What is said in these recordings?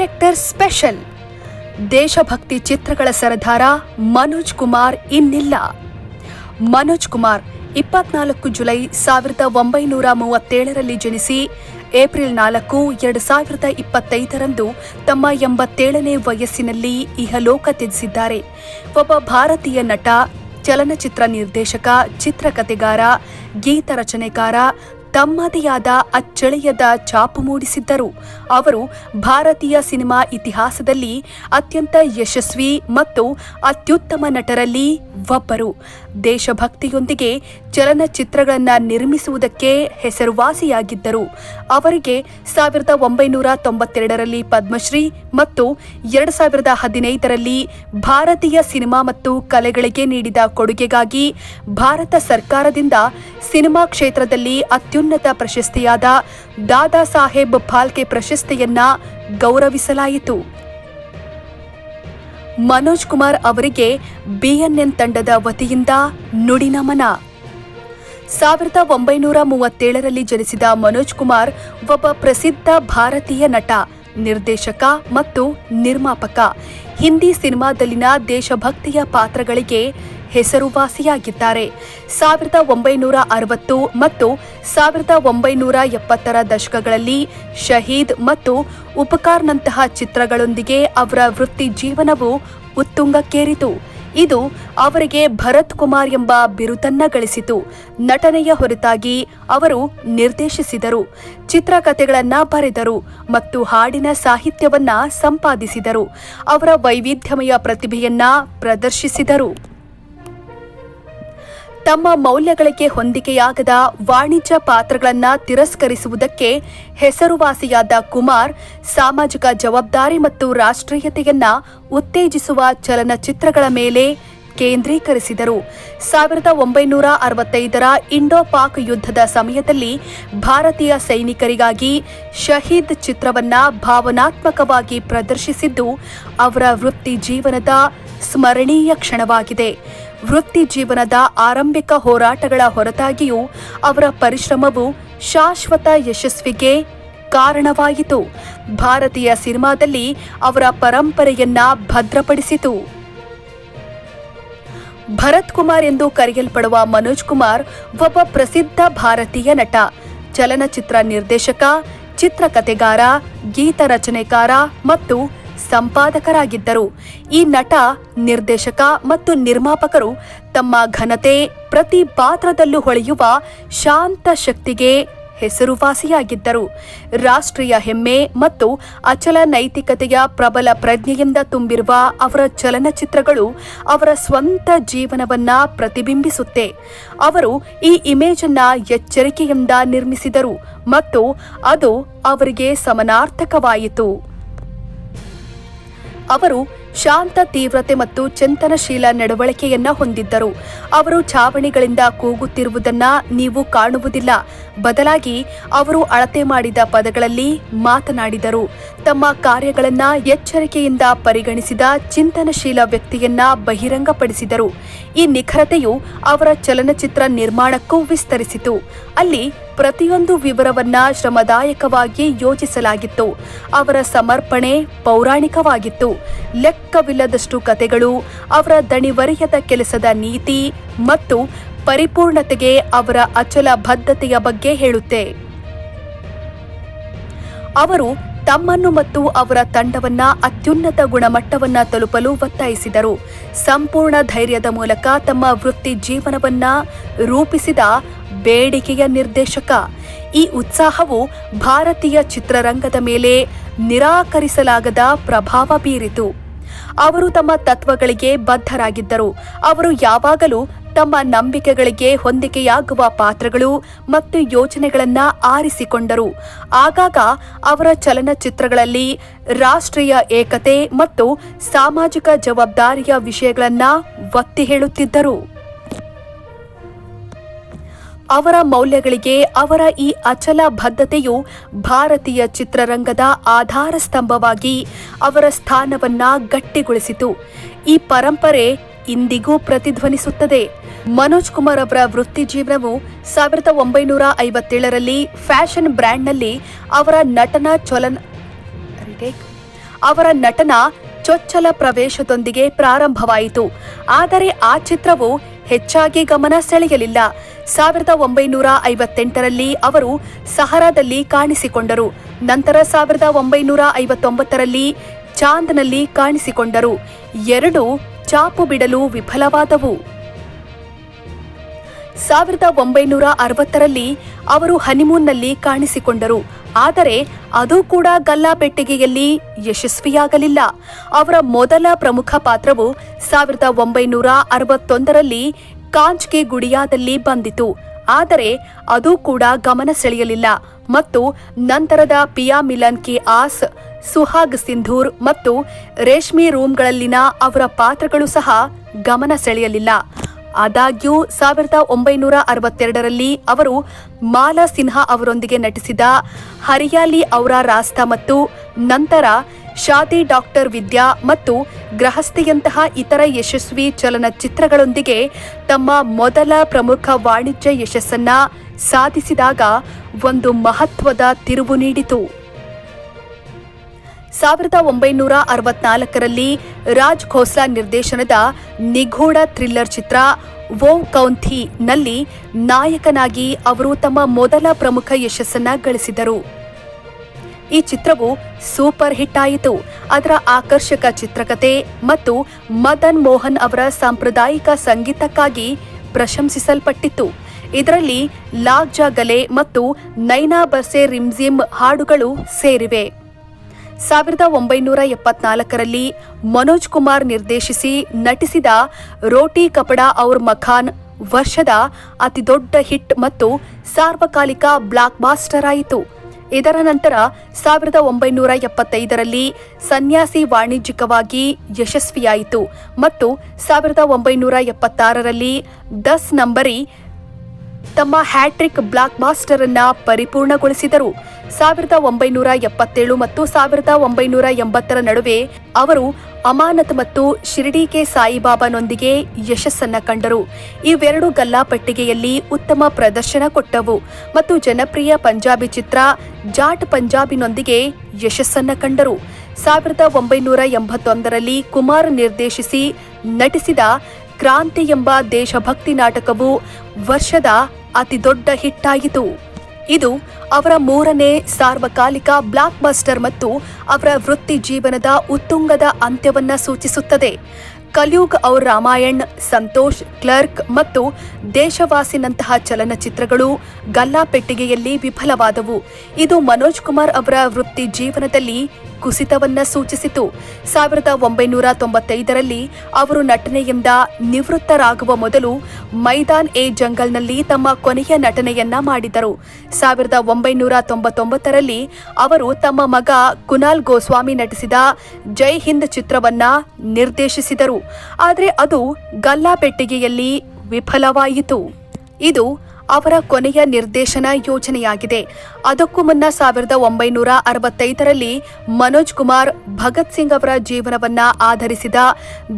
Director special. ದೇಶಭಕ್ತಿ ಚಿತ್ರಗಳ ಸರದಾರ ಮನೋಜ್ ಕುಮಾರ್ ಇನ್ನಿಲ್ಲ. ಮನೋಜ್ ಕುಮಾರ್ ಇಪ್ಪತ್ನಾಲ್ಕು ಜುಲೈ ಸಾವಿರದ ಒಂಬೈನೂರ ಮೂವತ್ತೇಳರಲ್ಲಿ ಜನಿಸಿ, ಏಪ್ರಿಲ್ ನಾಲ್ಕು ಎರಡು ಸಾವಿರದ ಇಪ್ಪತ್ತೈದರಂದು ತಮ್ಮ ಎಂಬತ್ತೇಳನೇ ವಯಸ್ಸಿನಲ್ಲಿ ಇಹಲೋಕ ತ್ಯಜಿಸಿದ್ದಾರೆ. ಒಬ್ಬ ಭಾರತೀಯ ನಟ, ಚಲನಚಿತ್ರ ನಿರ್ದೇಶಕ ಚಿತ್ರಕಥೆಗಾರ ಗೀತ ರಚನೆಕಾರ ತಮ್ಮದೇ ಆದ ಅಚ್ಚಳಿಯದ ಛಾಪು ಮೂಡಿಸಿದ್ದರು. ಅವರು ಭಾರತೀಯ ಸಿನಿಮಾ ಇತಿಹಾಸದಲ್ಲಿ ಅತ್ಯಂತ ಯಶಸ್ವಿ ಮತ್ತು ಅತ್ಯುತ್ತಮ ನಟರಲ್ಲಿ ಒಬ್ಬರು. ದೇಶಭಕ್ತಿಯೊಂದಿಗೆ ಚಲನಚಿತ್ರಗಳನ್ನು ನಿರ್ಮಿಸುವುದಕ್ಕೆ ಹೆಸರುವಾಸಿಯಾಗಿದ್ದರು. ಅವರಿಗೆ ಸಾವಿರದ ಒಂಬೈನೂರ ತೊಂಬತ್ತೆರಡರಲ್ಲಿ ಪದ್ಮಶ್ರೀ ಮತ್ತು ಎರಡು ಸಾವಿರದ ಹದಿನೈದರಲ್ಲಿ ಭಾರತೀಯ ಸಿನಿಮಾ ಮತ್ತು ಕಲೆಗಳಿಗೆ ನೀಡಿದ ಕೊಡುಗೆಗಾಗಿ ಭಾರತ ಸರ್ಕಾರದಿಂದ ಸಿನಿಮಾ ಕ್ಷೇತ್ರದಲ್ಲಿ ಅತ್ಯುನ್ನತ ಪ್ರಶಸ್ತಿಯಾದ ದಾದಾ ಸಾಹೇಬ್ ಫಾಲ್ಕೆ ಪ್ರಶಸ್ತಿಯನ್ನ ಗೌರವಿಸಲಾಯಿತು. ಮನೋಜ್ ಕುಮಾರ್ ಅವರಿಗೆ ಬಿಎನ್ಎನ್ ತಂಡದ ವತಿಯಿಂದ ನುಡಿನಮನ. ಸಾವಿರದ ಒಂಬೈನೂರ ಮೂವತ್ತೇಳರಲ್ಲಿ ಜನಿಸಿದ ಮನೋಜ್ ಕುಮಾರ್ ಒಬ್ಬ ಪ್ರಸಿದ್ಧ ಭಾರತೀಯ ನಟ, ನಿರ್ದೇಶಕ ಮತ್ತು ನಿರ್ಮಾಪಕ. ಹಿಂದಿ ಸಿನಿಮಾದಲ್ಲಿನ ದೇಶಭಕ್ತಿಯ ಪಾತ್ರಗಳಿಗೆ ಹೆಸರುವಾಸಿಯಾಗಿದ್ದಾರೆ. ಸಾವಿರದ ಒಂಬೈನೂರ ಅರವತ್ತು ಮತ್ತು ಸಾವಿರದ ಒಂಬೈನೂರ ಎಪ್ಪತ್ತರ ದಶಕಗಳಲ್ಲಿ ಶಹೀದ್ ಮತ್ತು ಉಪಕಾರ್ನಂತಹ ಚಿತ್ರಗಳೊಂದಿಗೆ ಅವರ ವೃತ್ತಿ ಜೀವನವು ಉತ್ತುಂಗಕ್ಕೇರಿತು. ಇದು ಅವರಿಗೆ ಭರತ್ ಕುಮಾರ್ ಎಂಬ ಬಿರುದನ್ನ ಗಳಿಸಿತು. ನಟನೆಯ ಹೊರತಾಗಿ ಅವರು ನಿರ್ದೇಶಿಸಿದರು, ಚಿತ್ರಕಥೆಗಳನ್ನ ಬರೆದರು ಮತ್ತು ಹಾಡಿನ ಸಾಹಿತ್ಯವನ್ನ ಸಂಪಾದಿಸಿದರು. ಅವರ ವೈವಿಧ್ಯಮಯ ಪ್ರತಿಭೆಯನ್ನ ಪ್ರದರ್ಶಿಸಿದರು. ತಮ್ಮ ಮೌಲ್ಯಗಳಿಗೆ ಹೊಂದಿಕೆಯಾಗದ ವಾಣಿಜ್ಯ ಪಾತ್ರಗಳನ್ನು ತಿರಸ್ಕರಿಸುವುದಕ್ಕೆ ಹೆಸರುವಾಸಿಯಾದ ಕುಮಾರ್ ಸಾಮಾಜಿಕ ಜವಾಬ್ದಾರಿ ಮತ್ತು ರಾಷ್ಟ್ರೀಯತೆಯನ್ನ ಉತ್ತೇಜಿಸುವ ಚಲನಚಿತ್ರಗಳ ಮೇಲೆ ಕೇಂದ್ರೀಕರಿಸಿದರು. ಸಾವಿರದ ಒಂಬೈನೂರ ಅರವತ್ತೈದರ ಇಂಡೋ ಪಾಕ್ ಯುದ್ಧದ ಸಮಯದಲ್ಲಿ ಭಾರತೀಯ ಸೈನಿಕರಿಗಾಗಿ ಶಹೀದ್ ಚಿತ್ರವನ್ನ ಭಾವನಾತ್ಮಕವಾಗಿ ಪ್ರದರ್ಶಿಸಿದ್ದು, ಅವರ ವೃತ್ತಿ ಜೀವನದ ಸ್ಮರಣೀಯ ಕ್ಷಣವಾಗಿದೆ. ವೃತ್ತಿ ಜೀವನದ ಆರಂಭಿಕ ಹೋರಾಟಗಳ ಹೊರತಾಗಿಯೂ ಅವರ ಪರಿಶ್ರಮವು ಶಾಶ್ವತ ಯಶಸ್ವಿಗೆ ಕಾರಣವಾಯಿತು. ಭಾರತೀಯ ಸಿನಿಮಾದಲ್ಲಿ ಅವರ ಪರಂಪರೆಯನ್ನ ಭದ್ರಪಡಿಸಿತು. ಭರತ್ ಕುಮಾರ್ ಎಂದು ಕರೆಯಲ್ಪಡುವ ಮನೋಜ್ ಕುಮಾರ್ ಒಬ್ಬ ಪ್ರಸಿದ್ಧ ಭಾರತೀಯ ನಟ. ಚಲನಚಿತ್ರ ನಿರ್ದೇಶಕ ಚಿತ್ರಕಥೆಗಾರ ಗೀತ ರಚನೆಕಾರ ಮತ್ತು ಸಂಪಾದಕರಾಗಿದ್ದರು. ಈ ನಟ, ನಿರ್ದೇಶಕ ಮತ್ತು ನಿರ್ಮಾಪಕರು ತಮ್ಮ ಘನತೆ ಪ್ರತಿ ಪಾತ್ರದಲ್ಲೂ ಹೊಳೆಯುವ ಶಾಂತ ಶಕ್ತಿಗೆ ಹೆಸರುವಾಸಿಯಾಗಿದ್ದರು. ರಾಷ್ಟ್ರೀಯ ಹೆಮ್ಮೆ ಮತ್ತು ಅಚಲ ನೈತಿಕತೆಯ ಪ್ರಬಲ ಪ್ರಜ್ಞೆಯಿಂದ ತುಂಬಿರುವ ಅವರ ಚಲನಚಿತ್ರಗಳು ಅವರ ಸ್ವಂತ ಜೀವನವನ್ನ ಪ್ರತಿಬಿಂಬಿಸುತ್ತೆ. ಅವರು ಈ ಇಮೇಜ್ ಅನ್ನ ಎಚ್ಚರಿಕೆಯಿಂದ ನಿರ್ಮಿಸಿದರು ಮತ್ತು ಅದು ಅವರಿಗೆ ಸಮನಾರ್ಥಕವಾಯಿತು. ಅವರು ಶಾಂತ, ತೀವ್ರತೆ ಮತ್ತು ಚಿಂತನಶೀಲ ನಡವಳಿಕೆಯನ್ನ ಹೊಂದಿದ್ದರು. ಅವರು ಛಾವಣಿಗಳಿಂದ ಕೂಗುತ್ತಿರುವುದನ್ನ ನೀವು ಕಾಣುವುದಿಲ್ಲ. ಬದಲಾಗಿ ಅವರು ಅಳತೆ ಮಾಡಿದ ಪದಗಳಲ್ಲಿ ಮಾತನಾಡಿದರು. ತಮ್ಮ ಕಾರ್ಯಗಳನ್ನ ಎಚ್ಚರಿಕೆಯಿಂದ ಪರಿಗಣಿಸಿದ ಚಿಂತನಶೀಲ ವ್ಯಕ್ತಿಯನ್ನ ಬಹಿರಂಗಪಡಿಸಿದರು. ಈ ನಿಖರತೆಯು ಅವರ ಚಲನಚಿತ್ರ ನಿರ್ಮಾಣಕ್ಕೂ ವಿಸ್ತರಿಸಿತು. ಅಲ್ಲಿ ಪ್ರತಿಯೊಂದು ವಿವರವನ್ನ ಶ್ರಮದಾಯಕವಾಗಿ ಯೋಜಿಸಲಾಗಿತ್ತು ಅವರ ಸಮರ್ಪಣೆ ಪೌರಾಣಿಕವಾಗಿತ್ತು. ಲೆಕ್ಕವಿಲ್ಲದಷ್ಟು ಕತೆಗಳು ಅವರ ದಣಿವರಿಯದ ಕೆಲಸದ ನೀತಿ ಮತ್ತು ಪರಿಪೂರ್ಣತೆಗೆ ಅವರ ಅಚಲ ಬದ್ಧತೆಯ ಬಗ್ಗೆ ಹೇಳುತ್ತೆ. ಅವರು ತಮ್ಮನ್ನು ಮತ್ತು ಅವರ ತಂಡವನ್ನ ಅತ್ಯುನ್ನತ ಗುಣಮಟ್ಟವನ್ನ ತಲುಪಲು ಒತ್ತಾಯಿಸಿದರು. ಸಂಪೂರ್ಣ ಧೈರ್ಯದ ಮೂಲಕ ತಮ್ಮ ವೃತ್ತಿ ಜೀವನವನ್ನ ರೂಪಿಸಿದ ಬೇಡಿಕೆಯ ನಿರ್ದೇಶಕ. ಈ ಉತ್ಸಾಹವು ಭಾರತೀಯ ಚಿತ್ರರಂಗದ ಮೇಲೆ ನಿರಾಕರಿಸಲಾಗದ ಪ್ರಭಾವ ಬೀರಿತು. ಅವರು ತಮ್ಮ ತತ್ವಗಳಿಗೆ ಬದ್ಧರಾಗಿದ್ದರು. ಅವರು ಯಾವಾಗಲೂ ತಮ್ಮ ನಂಬಿಕೆಗಳಿಗೆ ಹೊಂದಿಕೆಯಾಗುವ ಪಾತ್ರಗಳು ಮತ್ತು ಯೋಜನೆಗಳನ್ನ ಆರಿಸಿಕೊಂಡರು. ಆಗಾಗ ಅವರ ಚಲನಚಿತ್ರಗಳಲ್ಲಿ ರಾಷ್ಟ್ರೀಯ ಏಕತೆ ಮತ್ತು ಸಾಮಾಜಿಕ ಜವಾಬ್ದಾರಿಯ ವಿಷಯಗಳನ್ನ ಒತ್ತಿ ಹೇಳುತ್ತಿದ್ದರು. ಅವರ ಮೌಲ್ಯಗಳಿಗೆ ಅವರ ಈ ಅಚಲ ಬದ್ಧತೆಯು ಭಾರತೀಯ ಚಿತ್ರರಂಗದ ಆಧಾರ ಸ್ತಂಭವಾಗಿ ಅವರ ಸ್ಥಾನವನ್ನ ಗಟ್ಟಿಗೊಳಿಸಿತು. ಈ ಪರಂಪರೆ ಇಂದಿಗೂ ಪ್ರತಿಧ್ವನಿಸುತ್ತದೆ. ಮನೋಜ್ ಕುಮಾರ್ ಅವರ ವೃತ್ತಿ ಜೀವನವು ಸಾವಿರದ ಒಂಬೈನೂರ ಐವತ್ತೇಳರಲ್ಲಿ ಫ್ಯಾಷನ್ ಬ್ರ್ಯಾಂಡ್ನಲ್ಲಿ ಅವರ ನಟನ ಚಲನ ಅವರ ನಟನ ಚೊಚ್ಚಲ ಪ್ರವೇಶದೊಂದಿಗೆ ಪ್ರಾರಂಭವಾಯಿತು. ಆದರೆ ಆ ಚಿತ್ರವು ಹೆಚ್ಚಾಗಿ ಗಮನ ಸೆಳೆಯಲಿಲ್ಲ. ಸಾವಿರದ ಒಂಬೈನೂರ ಐವತ್ತೆಂಟರಲ್ಲಿ ಅವರು ಸಹರಾದಲ್ಲಿ ಕಾಣಿಸಿಕೊಂಡರು. ನಂತರ ಸಾವಿರದ ಒಂಬೈನೂರ ಐವತ್ತೊಂಬತ್ತರಲ್ಲಿ ಚಾಂದ್ನಲ್ಲಿ ಕಾಣಿಸಿಕೊಂಡರು. ಎರಡು ಚಾಪು ಬಿಡಲು ವಿಫಲವಾದವು. ಸಾವಿರದ ಒಂಬೈನೂರ ಅರವತ್ತರಲ್ಲಿ ಅವರು ಹನಿಮೂನ್ನಲ್ಲಿ ಕಾಣಿಸಿಕೊಂಡರು. ಆದರೆ ಅದು ಕೂಡ ಗಲ್ಲಾಪೆಟ್ಟಿಗೆಯಲ್ಲಿ ಯಶಸ್ವಿಯಾಗಲಿಲ್ಲ. ಅವರ ಮೊದಲ ಪ್ರಮುಖ ಪಾತ್ರವು ಸಾವಿರದ ಒಂಬೈನೂರ ಅರವತ್ತೊಂದರಲ್ಲಿ ಕಾಂಚ್ಗೆ ಗುಡಿಯಾದಲ್ಲಿ ಬಂದಿತು. ಆದರೆ ಅದು ಕೂಡ ಗಮನ ಸೆಳೆಯಲಿಲ್ಲ. ಮತ್ತು ನಂತರದ ಪಿಯಾ ಮಿಲನ್ ಕೆ ಆಸ್ ಸುಹಾಗ್ ಸಿಂಧೂರ್ ಮತ್ತು ರೇಷ್ಮೆ ರೂಮ್ಗಳಲ್ಲಿನ ಅವರ ಪಾತ್ರಗಳು ಸಹ ಗಮನ ಸೆಳೆಯಲಿಲ್ಲ. ಆದಾಗ್ಯೂ, ಸಾವಿರದ ಒಂಬೈನೂರ ಅರವತ್ತೆರಡರಲ್ಲಿ ಅವರು ಮಾಲಾ ಸಿನ್ಹಾ ಅವರೊಂದಿಗೆ ನಟಿಸಿದ ಹರಿಯಾಲಿ ಔರ ರಾಸ್ತಾ ಮತ್ತು ನಂತರ ಶಾದಿ ಡಾಕ್ಟರ್ ವಿದ್ಯಾ ಮತ್ತು ಗೃಹಸ್ಥೆಯಂತಹ ಇತರ ಯಶಸ್ವಿ ಚಲನಚಿತ್ರಗಳೊಂದಿಗೆ ತಮ್ಮ ಮೊದಲ ಪ್ರಮುಖ ವಾಣಿಜ್ಯ ಯಶಸ್ಸನ್ನ ಸಾಧಿಸಿದಾಗ ಒಂದು ಮಹತ್ವದ ತಿರುವು ನೀಡಿತು. ಸಾವಿರದ ಒಂಬೈನೂರ ಅರವತ್ನಾಲ್ಕರಲ್ಲಿ ರಾಜ್ ಖೋಸ್ಲಾ ನಿರ್ದೇಶನದ ನಿಗೂಢ ಥ್ರಿಲ್ಲರ್ ಚಿತ್ರ ವೋ ಕೌಂಥಿ ನಲ್ಲಿ ನಾಯಕನಾಗಿ ಅವರು ತಮ್ಮ ಮೊದಲ ಪ್ರಮುಖ ಯಶಸ್ಸನ್ನ ಗಳಿಸಿದರು. ಈ ಚಿತ್ರವು ಸೂಪರ್ ಹಿಟ್ ಆಯಿತು. ಅದರ ಆಕರ್ಷಕ ಚಿತ್ರಕತೆ ಮತ್ತು ಮದನ್ ಮೋಹನ್ ಅವರ ಸಾಂಪ್ರದಾಯಿಕ ಸಂಗೀತಕ್ಕಾಗಿ ಪ್ರಶಂಸಿಸಲ್ಪಟ್ಟಿತ್ತು. ಇದರಲ್ಲಿ ಲಾಗ್ ಜಾ ಗಲೆ ಮತ್ತು ನೈನಾ ಬರ್ಸೆ ರಿಮ್ಜಿಮ್ ಹಾಡುಗಳು ಸೇರಿವೆ. ಸಾವಿರದ ಒಂಬೈನೂರ ಎಪ್ಪತ್ನಾಲ್ಕರಲ್ಲಿ ಮನೋಜ್ ಕುಮಾರ್ ನಿರ್ದೇಶಿಸಿ ನಟಿಸಿದ ರೋಟಿ ಕಪಡಾ ಔರ್ ಮಖಾನ್ ವರ್ಷದ ಅತಿದೊಡ್ಡ ಹಿಟ್ ಮತ್ತು ಸಾರ್ವಕಾಲಿಕ ಬ್ಲಾಕ್ ಬಾಸ್ಟರ್ ಆಯಿತು. ಇದರ ನಂತರ ಸಾವಿರದ ಒಂಬೈನೂರ ಎಪ್ಪತ್ತೈದರಲ್ಲಿ ಸನ್ಯಾಸಿ ವಾಣಿಜ್ಯಿಕವಾಗಿ ಯಶಸ್ವಿಯಾಯಿತು ಮತ್ತು ಸಾವಿರದ ಒಂಬೈನೂರ ಎಪ್ಪತ್ತಾರರಲ್ಲಿ ದಸ್ ನಂಬರಿ ತಮ್ಮ ಹ್ಯಾಟ್ರಿಕ್ ಬ್ಲಾಕ್ ಮಾಸ್ಟರ್ ಅನ್ನ ಪರಿಪೂರ್ಣಗೊಳಿಸಿದರು. ಸಾವಿರದ ಒಂಬೈನೂರ ಎಪ್ಪತ್ತೇಳು ಮತ್ತು ಸಾವಿರದ ಒಂಬೈನೂರ ಎಂಬತ್ತರ ನಡುವೆ ಅವರು ಅಮಾನತ್ ಮತ್ತು ಶಿರ್ಡಿ ಕೆ ಸಾಯಿಬಾಬಾನೊಂದಿಗೆ ಯಶಸ್ಸನ್ನ ಕಂಡರು. ಇವೆರಡು ಗಲ್ಲಾಪಟ್ಟಿಗೆಯಲ್ಲಿ ಉತ್ತಮ ಪ್ರದರ್ಶನ ಕೊಟ್ಟವು ಮತ್ತು ಜನಪ್ರಿಯ ಪಂಜಾಬಿ ಚಿತ್ರ ಜಾಟ್ ಪಂಜಾಬಿನೊಂದಿಗೆ ಯಶಸ್ಸನ್ನ ಕಂಡರು. ಸಾವಿರದ ಒಂಬೈನೂರ ಎಂಬತ್ತೊಂದರಲ್ಲಿ ಕುಮಾರ್ ನಿರ್ದೇಶಿಸಿ ನಟಿಸಿದ ಕ್ರಾಂತಿ ಎಂಬ ದೇಶಭಕ್ತಿ ನಾಟಕವು ವರ್ಷದ ಅತಿದೊಡ್ಡ ಹಿಟ್ ಆಯಿತು ಇದು ಅವರ ಮೂರನೇ ಸಾರ್ವಕಾಲಿಕ ಬ್ಲಾಕ್ ಬಸ್ಟರ್ ಮತ್ತು ಅವರ ವೃತ್ತಿ ಜೀವನದ ಉತ್ತುಂಗದ ಅಂತ್ಯವನ್ನ ಸೂಚಿಸುತ್ತದೆ. ಕಲ್ಯುಗ್ ಔರ್ ರಾಮಾಯಣ್, ಸಂತೋಷ್, ಕ್ಲರ್ಕ್ ಮತ್ತು ದೇಶವಾಸಿನಂತಹ ಚಲನಚಿತ್ರಗಳು ಗಲ್ಲಾಪೆಟ್ಟಿಗೆಯಲ್ಲಿ ವಿಫಲವಾದವು. ಇದು ಮನೋಜ್ ಕುಮಾರ್ ಅವರ ವೃತ್ತಿ ಜೀವನದಲ್ಲಿ ಕುಸಿತವನ್ನ ಸೂಚಿಸಿತು. ಸಾವಿರದ ಒಂಬೈನೂರ ತೊಂಬತ್ತೈದರಲ್ಲಿ ಅವರು ನಟನೆಯಿಂದ ನಿವೃತ್ತರಾಗುವ ಮೊದಲು ಮೈದಾನ್ ಎ ಜಂಗಲ್ನಲ್ಲಿ ತಮ್ಮ ಕೊನೆಯ ನಟನೆಯನ್ನ ಮಾಡಿದರು. ಸಾವಿರದ ಒಂಬೈನೂರ ತೊಂಬತ್ತೊಂಬತ್ತರಲ್ಲಿ ಅವರು ತಮ್ಮ ಮಗ ಕುನಾಲ್ ಗೋಸ್ವಾಮಿ ನಟಿಸಿದ ಜೈ ಹಿಂದ್ ಚಿತ್ರವನ್ನ ನಿರ್ದೇಶಿಸಿದರು. ಆದರೆ ಅದು ಗಲ್ಲಾಪೆಟ್ಟಿಗೆಯಲ್ಲಿ ವಿಫಲವಾಯಿತು. ಇದು ಅವರ ಕೊನೆಯ ನಿರ್ದೇಶನ ಯೋಜನೆಯಾಗಿದೆ. ಅದಕ್ಕೂ ಮುನ್ನ ಸಾವಿರದ ಒಂಬೈನೂರ ಅರವತ್ತೈದರಲ್ಲಿ ಮನೋಜ್ ಕುಮಾರ್ ಭಗತ್ ಸಿಂಗ್ ಅವರ ಜೀವನವನ್ನ ಆಧರಿಸಿದ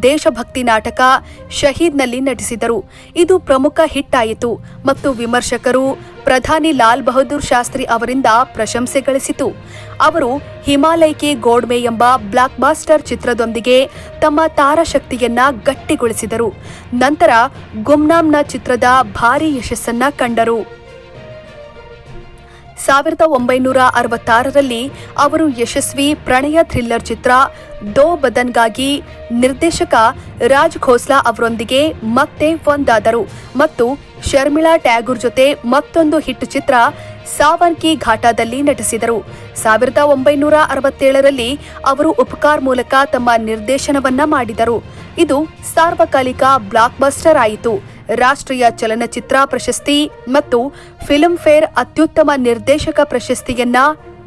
ದೇಶಭಕ್ತಿ ನಾಟಕ ಶಹೀದ್ನಲ್ಲಿ ನಟಿಸಿದರು. ಇದು ಪ್ರಮುಖ ಹಿಟ್ ಆಯಿತು ಮತ್ತು ವಿಮರ್ಶಕರು ಪ್ರಧಾನಿ ಲಾಲ್ ಬಹದ್ದೂರ್ ಶಾಸ್ತ್ರಿ ಅವರಿಂದ ಪ್ರಶಂಸೆ ಗಳಿಸಿತು. ಅವರು ಹಿಮಾಲಯಕ್ಕೆ ಗೋಡ್ಮೆ ಎಂಬ ಬ್ಲಾಕ್ ಬಾಸ್ಟರ್ ಚಿತ್ರದೊಂದಿಗೆ ತಮ್ಮ ತಾರಶಕ್ತಿಯನ್ನ ಗಟ್ಟಿಗೊಳಿಸಿದರು. ನಂತರ ಗುಮ್ನಾಮ್ನ ಚಿತ್ರದ ಭಾರೀ ಯಶಸ್ಸನ್ನ ಕಂಡರು. ಸಾವಿರದ ಒಂಬೈನೂರ ಅರವತ್ತಾರರಲ್ಲಿ ಅವರು ಯಶಸ್ವಿ ಪ್ರಣಯ ಥ್ರಿಲ್ಲರ್ ಚಿತ್ರ ದೋ ಬದನ್ಗಾಗಿ ನಿರ್ದೇಶಕ ರಾಜ್ ಖೋಸ್ಲಾ ಅವರೊಂದಿಗೆ ಮತ್ತೆ ಒಂದಾದರು ಮತ್ತು ಶರ್ಮಿಳಾ ಟ್ಯಾಗೂರ್ ಜೊತೆ ಮತ್ತೊಂದು ಹಿಟ್ ಚಿತ್ರ ಸಾವನ್ ಕಿ ಘಾಟಾದಲ್ಲಿ ನಟಿಸಿದರು. ಸಾವಿರದ ಒಂಬೈನೂರ ಅರವತ್ತೇಳರಲ್ಲಿ ಅವರು ಉಪಕಾರ್ ಮೂಲಕ ತಮ್ಮ ನಿರ್ದೇಶನವನ್ನ ಮಾಡಿದರು. ಇದು ಸಾರ್ವಕಾಲಿಕ ಬ್ಲಾಕ್ಬಸ್ಟರ್ ಆಯಿತು. ರಾಷ್ಟ್ರೀಯ ಚಲನಚಿತ್ರ ಪ್ರಶಸ್ತಿ ಮತ್ತು ಫಿಲ್ಮ್ಫೇರ್ ಅತ್ಯುತ್ತಮ ನಿರ್ದೇಶಕ ಪ್ರಶಸ್ತಿಯನ್ನ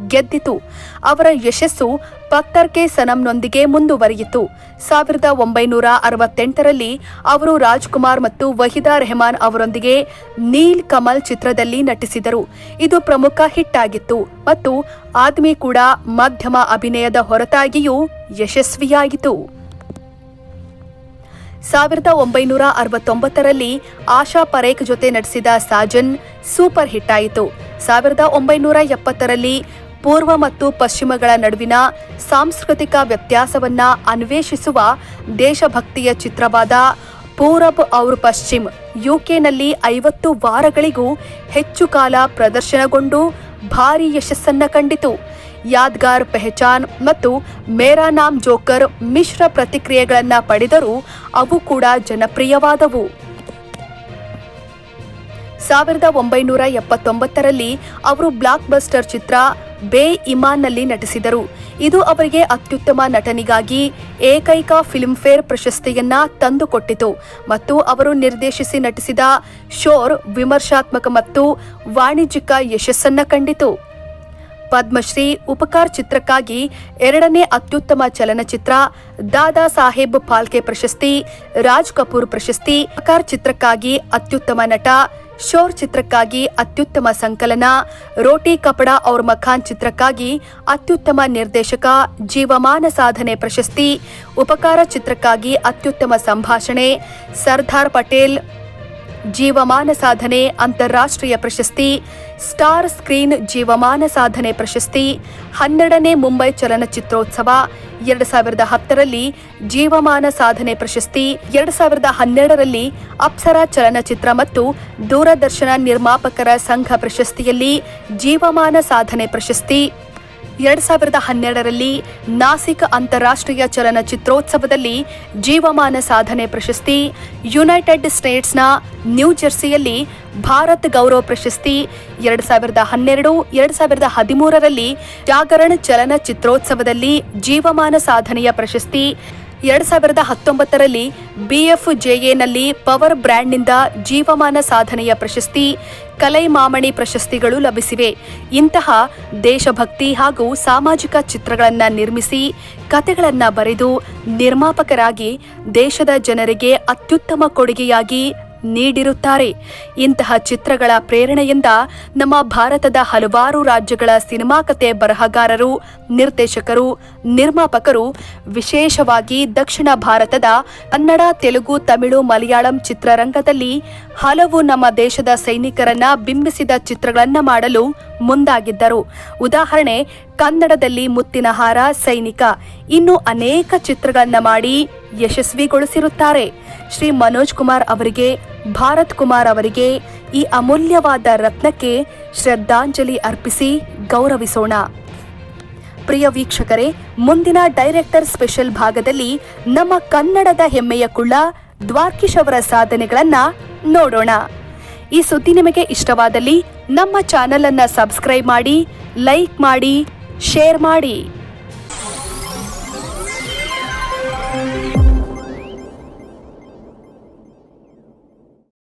ಗೆದ್ದಿತು. ಅವರ ಯಶಸ್ಸು ಪತ್ತರ್ ಕೆ ಸನಂನೊಂದಿಗೆ ಮುಂದುವರಿಯಿತು. ಸಾವಿರದ ಒಂಬೈನೂರ ಅರವತ್ತೆಂಟರಲ್ಲಿ ಅವರು ರಾಜ್ಕುಮಾರ್ ಮತ್ತು ವಹಿದಾ ರೆಹಮಾನ್ ಅವರೊಂದಿಗೆ ನೀಲ್ ಕಮಲ್ ಚಿತ್ರದಲ್ಲಿ ನಟಿಸಿದರು. ಇದು ಪ್ರಮುಖ ಹಿಟ್ ಆಗಿತ್ತು ಮತ್ತು ಆದ್ಮಿ ಕೂಡ ಮಧ್ಯಮ ಅಭಿನಯದ ಹೊರತಾಗಿಯೂ ಯಶಸ್ವಿಯಾಯಿತು. ಸಾವಿರದ ಒಂಬೈನೂರ ಅರವತ್ತೊಂಬತ್ತರಲ್ಲಿ ಆಶಾ ಪರೇಖ್ ಜೊತೆ ನಟಿಸಿದ ಸಾಜನ್ ಸೂಪರ್ ಹಿಟ್ ಆಯಿತು. ಸಾವಿರದ ಒಂಬೈನೂರ ಎಪ್ಪತ್ತರಲ್ಲಿ ಪೂರ್ವ ಮತ್ತು ಪಶ್ಚಿಮಗಳ ನಡುವಿನ ಸಾಂಸ್ಕೃತಿಕ ವ್ಯತ್ಯಾಸವನ್ನ ಅನ್ವೇಷಿಸುವ ದೇಶಭಕ್ತಿಯ ಚಿತ್ರವಾದ ಪೂರಬ್ ಔರ್ ಪಶ್ಚಿಮ್ ಯುಕೆನಲ್ಲಿ ಐವತ್ತು ವಾರಗಳಿಗೂ ಹೆಚ್ಚು ಕಾಲ ಪ್ರದರ್ಶನಗೊಂಡು ಭಾರೀ ಯಶಸ್ಸನ್ನ ಕಂಡಿತು. ಯಾದ್ಗಾರ್ ಪೆಹಚಾನ್ ಮತ್ತು ಮೇರಾ ನಾಮ್ ಜೋಕರ್ ಮಿಶ್ರ ಪ್ರತಿಕ್ರಿಯೆಗಳನ್ನ ಪಡೆದರೂ ಅವು ಕೂಡ ಜನಪ್ರಿಯವಾದವು. ಸಾವಿರದ ಒಂಬೈನೂರ ಎಪ್ಪತ್ತೊಂಬತ್ತರಲ್ಲಿ ಅವರು ಬ್ಲಾಕ್ ಬಸ್ಟರ್ ಚಿತ್ರ ಬೇ ಇಮಾನ್ನಲ್ಲಿ ನಟಿಸಿದರು. ಇದು ಅವರಿಗೆ ಅತ್ಯುತ್ತಮ ನಟನಿಗಾಗಿ ಏಕೈಕ ಫಿಲ್ಮ್ಫೇರ್ ಪ್ರಶಸ್ತಿಯನ್ನ ತಂದುಕೊಟ್ಟಿತು ಮತ್ತು ಅವರು ನಿರ್ದೇಶಿಸಿ ನಟಿಸಿದ ಶೋರ್ ವಿಮರ್ಶಾತ್ಮಕ ಮತ್ತು ವಾಣಿಜ್ಯಿಕ ಯಶಸ್ಸನ್ನ ಕಂಡಿತು. ಪದ್ಮಶ್ರೀ ಉಪಕಾರ್ ಚಿತ್ರಕ್ಕಾಗಿ ಎರಡನೇ ಅತ್ಯುತ್ತಮ ಚಲನಚಿತ್ರ ದಾದಾ ಸಾಹೇಬ್ ಫಾಲ್ಕೆ ಪ್ರಶಸ್ತಿ, ರಾಜ್ ಕಪೂರ್ ಪ್ರಶಸ್ತಿ, ಉಪಕಾರ್ ಚಿತ್ರಕ್ಕಾಗಿ ಅತ್ಯುತ್ತಮ ನಟ, ಶೋರ್ ಚಿತ್ರಕ್ಕಾಗಿ ಅತ್ಯುತ್ತಮ ಸಂಕಲನ, ರೋಟಿ ಕಪಡಾ ಔರ್ ಮಖಾನ್ ಚಿತ್ರಕ್ಕಾಗಿ ಅತ್ಯುತ್ತಮ ನಿರ್ದೇಶಕ, ಜೀವಮಾನ ಸಾಧನೆ ಪ್ರಶಸ್ತಿ, ಉಪಕಾರ ಚಿತ್ರಕ್ಕಾಗಿ ಅತ್ಯುತ್ತಮ ಸಂಭಾಷಣೆ, ಸರ್ದಾರ್ ಪಟೇಲ್ ಜೀವಮಾನ ಸಾಧನೆ, ಅಂತಾರಾಷ್ಟ್ರೀಯ ಪ್ರಶಸ್ತಿ, ಸ್ಟಾರ್ ಸ್ಕ್ರೀನ್ ಜೀವಮಾನ ಸಾಧನೆ ಪ್ರಶಸ್ತಿ, ಹನ್ನೆರಡನೇ ಮುಂಬೈ ಚಲನಚಿತ್ರೋತ್ಸವ, ಎರಡು ಸಾವಿರದ ಹತ್ತರಲ್ಲಿ ಜೀವಮಾನ ಸಾಧನೆ ಪ್ರಶಸ್ತಿ, ಎರಡು ಸಾವಿರದ ಹನ್ನೆರಡರಲ್ಲಿ ಅಪ್ಸರ ಚಲನಚಿತ್ರ ಮತ್ತು ದೂರದರ್ಶನ ನಿರ್ಮಾಪಕರ ಸಂಘ ಪ್ರಶಸ್ತಿಯಲ್ಲಿ ಜೀವಮಾನ ಸಾಧನೆ ಪ್ರಶಸ್ತಿ. ಎರಡ್ ಸಾವಿರದ ಹನ್ನೆರಡರಲ್ಲಿ ನಾಸಿಕ್ ಅಂತಾರಾಷ್ಟ್ರೀಯ ಚಲನಚಿತ್ರೋತ್ಸವದಲ್ಲಿ ಜೀವಮಾನ ಸಾಧನೆ ಪ್ರಶಸ್ತಿ, ಯುನೈಟೆಡ್ ಸ್ಟೇಟ್ಸ್ನ ನ್ಯೂ ಜೆರ್ಸಿಯಲ್ಲಿ ಭಾರತ್ ಗೌರವ ಪ್ರಶಸ್ತಿ, ಎರಡ್ ಸಾವಿರದ ಹನ್ನೆರಡು, ಎರಡ್ ಸಾವಿರದ ಹದಿಮೂರರಲ್ಲಿ ಜಾಗರಣ್ ಚಲನಚಿತ್ರೋತ್ಸವದಲ್ಲಿ ಜೀವಮಾನ ಸಾಧನೆಯ ಪ್ರಶಸ್ತಿ ಎರಡ್ ಸಾವಿರದ ಹತ್ತೊಂಬತ್ತರಲ್ಲಿ ಬಿಎಫ್ಜೆಎನಲ್ಲಿ ಪವರ್ ಬ್ರ್ಯಾಂಡ್ನಿಂದ ಜೀವಮಾನ ಸಾಧನೆಯ ಪ್ರಶಸ್ತಿ ಕಲೈಮಾಮಣಿ ಪ್ರಶಸ್ತಿಗಳು ಲಭಿಸಿವೆ. ಇಂತಹ ದೇಶಭಕ್ತಿ ಹಾಗೂ ಸಾಮಾಜಿಕ ಚಿತ್ರಗಳನ್ನು ನಿರ್ಮಿಸಿ ಕಥೆಗಳನ್ನು ಬರೆದು ನಿರ್ಮಾಪಕರಾಗಿ ದೇಶದ ಜನರಿಗೆ ಅತ್ಯುತ್ತಮ ಕೊಡುಗೆಯಾಗಿ ನೀಡಿರುತ್ತಾರೆ. ಇಂತಹ ಚಿತ್ರಗಳ ಪ್ರೇರಣೆಯಿಂದ ನಮ್ಮ ಭಾರತದ ಹಲವಾರು ರಾಜ್ಯಗಳ ಸಿನಿಮಾ ಕತೆ ಬರಹಗಾರರು, ನಿರ್ದೇಶಕರು, ನಿರ್ಮಾಪಕರು, ವಿಶೇಷವಾಗಿ ದಕ್ಷಿಣ ಭಾರತದ ಕನ್ನಡ, ತೆಲುಗು, ತಮಿಳು, ಮಲಯಾಳಂ ಚಿತ್ರರಂಗದಲ್ಲಿ ಹಲವು ನಮ್ಮ ದೇಶದ ಸೈನಿಕರನ್ನ ಬಿಂಬಿಸಿದ ಚಿತ್ರಗಳನ್ನ ಮಾಡಲು ಮುಂದಾಗಿದ್ದರು. ಉದಾಹರಣೆ ಕನ್ನಡದಲ್ಲಿ ಮುತ್ತಿನ ಹಾರ ಸೈನಿಕ. ಇನ್ನು ಅನೇಕ ಚಿತ್ರಗಳನ್ನ ಮಾಡಿ ಯಶಸ್ವಿಗೊಳಿಸಿರುತ್ತಾರೆ. ಶ್ರೀ ಮನೋಜ್ ಕುಮಾರ್ ಅವರಿಗೆ, ಭಾರತ್ ಕುಮಾರ್ ಅವರಿಗೆ ಈ ಅಮೂಲ್ಯವಾದ ರತ್ನಕ್ಕೆ ಶ್ರದ್ಧಾಂಜಲಿ ಅರ್ಪಿಸಿ ಗೌರವಿಸೋಣ. ಪ್ರಿಯ ವೀಕ್ಷಕರೇ, ಮುಂದಿನ ಡೈರೆಕ್ಟರ್ ಸ್ಪೆಷಲ್ ಭಾಗದಲ್ಲಿ ನಮ್ಮ ಕನ್ನಡದ ಹೆಮ್ಮೆಯ ಕುಳ್ಳ ದ್ವಾರ್ಕಿಶ್ ಅವರ ಸಾಧನೆಗಳನ್ನ ನೋಡೋಣ. ಈ ಸುದ್ದಿ ನಿಮಗೆ ಇಷ್ಟವಾದಲ್ಲಿ ನಮ್ಮ ಚಾನೆಲ್ ಅನ್ನ ಸಬ್ಸ್ಕ್ರೈಬ್ ಮಾಡಿ, ಲೈಕ್ ಮಾಡಿ ಶೇರ್ ಮಾಡಿ.